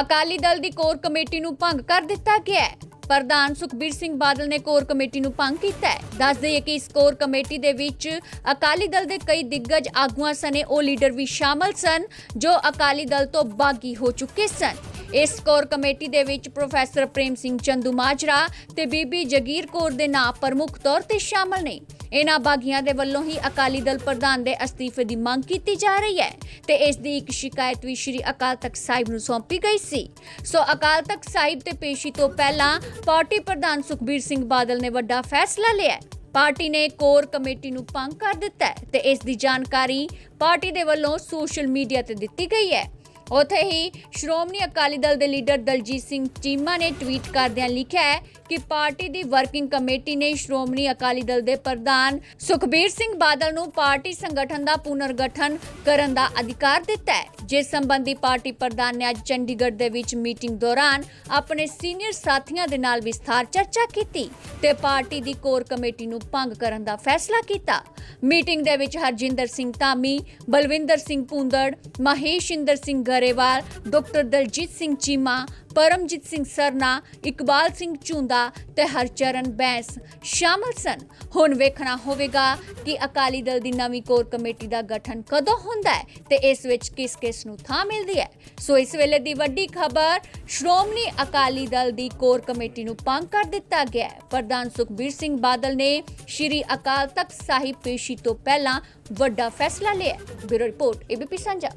ਅਕਾਲੀ ਦਲ ਦੀ core committee ਨੂੰ ਭੰਗ ਕਰ ਦਿੱਤਾ ਗਿਆ ਹੈ। ਪ੍ਰਧਾਨ ਸੁਖਬੀਰ ਸਿੰਘ ਬਾਦਲ ਨੇ ਕੋਰ ਕਮੇਟੀ ਨੂੰ ਭੰਗ ਕੀਤਾ ਹੈ। ਦੱਸ ਦਈਏ ਕਿ ਇਸ ਕੋਰ ਕਮੇਟੀ ਦੇ ਵਿੱਚ ਅਕਾਲੀ ਦਲ ਦੇ ਕਈ ਦਿੱਗਜ ਆਗੂਆਂ ਸਨੇ ਉਹ ਲੀਡਰ ਵੀ ਸ਼ਾਮਲ ਸਨ, ਜੋ ਅਕਾਲੀ ਦਲ ਤੋਂ ਬਾਗੀ ਹੋ ਚੁੱਕੇ ਸਨ। ਇਸ ਕੋਰ ਕਮੇਟੀ ਦੇ ਵਿੱਚ ਪ੍ਰੋਫੈਸਰ ਪ੍ਰੇਮ ਸਿੰਘ ਚੰਦੂ ਮਾਜਰਾ ਤੇ ਬੀਬੀ ਜਗੀਰ ਕੌਰ ਦੇ ਨਾਂ ਪ੍ਰਮੁੱਖ ਤੌਰ ਤੇ ਸ਼ਾਮਲ ਨੇ। ਇਹਨਾਂ ਬਾਗੀਆਂ ਦੇ ਵੱਲੋਂ ਹੀ ਅਕਾਲੀ ਦਲ ਪ੍ਰਧਾਨ ਦੇ ਅਸਤੀਫੇ ਦੀ ਮੰਗ ਕੀਤੀ ਜਾ ਰਹੀ ਹੈ ਤੇ ਇਸ ਦੀ ਇੱਕ ਸ਼ਿਕਾਇਤ ਵੀ ਸ਼੍ਰੀ ਅਕਾਲ ਤਖਤ ਸਾਹਿਬ ਨੂੰ ਸੌਂਪੀ ਗਈ ਸੀ। ਸੋ ਅਕਾਲ ਤਖਤ ਸਾਹਿਬ ਤੇ ਪੇਸ਼ੀ ਤੋਂ ਪਹਿਲਾਂ ਪਾਰਟੀ ਪ੍ਰਧਾਨ ਸੁਖਬੀਰ ਸਿੰਘ ਬਾਦਲ ਨੇ ਵੱਡਾ ਫੈਸਲਾ ਲਿਆ ਪਾਰਟੀ ਨੇ ਕੋਰ ਕਮੇਟੀ ਨੂੰ ਭੰਗ ਕਰ ਦਿੱਤਾ ਹੈ ਤੇ ਇਸ ਦੀ ਜਾਣਕਾਰੀ ਪਾਰਟੀ ਦੇ ਵੱਲੋਂ ਸੋਸ਼ਲ ਮੀਡੀਆ ਤੇ ਦਿੱਤੀ ਗਈ ਹੈ। ਉੱਥੇ ਹੀ ਸ਼੍ਰੋਮਣੀ ਅਕਾਲੀ ਦਲ ਦੇ ਲੀਡਰ ਦਲਜੀਤ ਸਿੰਘ ਚੀਮਾ ਨੇ ਟਵੀਟ ਕਰਦਿਆਂ ਲਿਖਿਆ ਹੈ ਕਿ ਪਾਰਟੀ ਦੀ ਵਰਕਿੰਗ ਕਮੇਟੀ ਨੇ ਸ਼੍ਰੋਮਣੀ ਅਕਾਲੀ ਦਲ ਦੇ ਪ੍ਰਧਾਨ ਸੁਖਬੀਰ ਸਿੰਘ ਬਾਦਲ ਨੂੰ ਪਾਰਟੀ ਸੰਗਠਨ ਦਾ ਪੁਨਰਗਠਨ ਕਰਨ ਦਾ ਅਧਿਕਾਰ ਦਿੱਤਾ ਹੈ। ਜਿਸ ਸੰਬੰਧੀ ਪਾਰਟੀ ਪ੍ਰਧਾਨ ਨੇ ਅੱਜ ਚੰਡੀਗੜ੍ਹ ਦੇ ਵਿੱਚ ਮੀਟਿੰਗ ਦੌਰਾਨ ਆਪਣੇ ਸੀਨੀਅਰ ਸਾਥੀਆਂ ਦੇ ਨਾਲ ਵਿਸਥਾਰ ਚਰਚਾ ਕੀਤੀ ਤੇ ਪਾਰਟੀ ਦੀ ਕੋਰ ਕਮੇਟੀ ਨੂੰ ਭੰਗ ਕਰਨ ਦਾ ਫੈਸਲਾ ਕੀਤਾ। ਮੀਟਿੰਗ ਦੇ ਵਿੱਚ ਹਰਜਿੰਦਰ ਸਿੰਘ ਧਾਮੀ, ਬਲਵਿੰਦਰ ਸਿੰਘ ਪੁੰਦੜ ਮਹੇਸ਼ਿੰਦਰ ਸਿੰਘ ਗਰੇਵਾਲ, ਡਾਕਟਰ ਦਲਜੀਤ ਸਿੰਘ ਚੀਮਾ ਪਰਮਜੀਤ ਸਿੰਘ ਸਰਨਾ, ਇਕਬਾਲ ਸਿੰਘ ਝੁੰਦਾ ਤੇ ਹਰਚਰਨ ਬੈਂਸ ਸ਼ਾਮਲ ਸਨ। ਹੁਣ ਵੇਖਣਾ ਹੋਵੇਗਾ ਕਿ ਅਕਾਲੀ ਦਲ ਦੀ ਨਵੀਂ ਕੋਰ ਕਮੇਟੀ ਦਾ ਗਠਨ ਕਦੋਂ ਹੁੰਦਾ ਹੈ ਤੇ ਇਸ ਵਿੱਚ ਕਿਸ ਕਿਸ ਨੂੰ ਥਾਂ ਮਿਲਦੀ ਹੈ। ਸੋ ਇਸ ਵੇਲੇ ਦੀ ਵੱਡੀ ਖਬਰ, ਸ਼੍ਰੋਮਣੀ ਅਕਾਲੀ ਦਲ ਦੀ ਕੋਰ ਕਮੇਟੀ ਨੂੰ ਭੰਗ ਕਰ ਦਿੱਤਾ ਗਿਆ ਹੈ। ਪ੍ਰਧਾਨ ਸੁਖਬੀਰ ਸਿੰਘ ਬਾਦਲ ਨੇ ਸ਼੍ਰੀ ਅਕਾਲ ਤਖਤ ਸਾਹਿਬ ਪੇਸ਼ੀ ਤੋਂ ਪਹਿਲਾਂ ਵੱਡਾ ਫੈਸਲਾ ਲਿਆ ਬਿਊਰੋ ਰਿਪੋਰਟ, ਏਬੀਪੀ ਸਾਂਝਾ।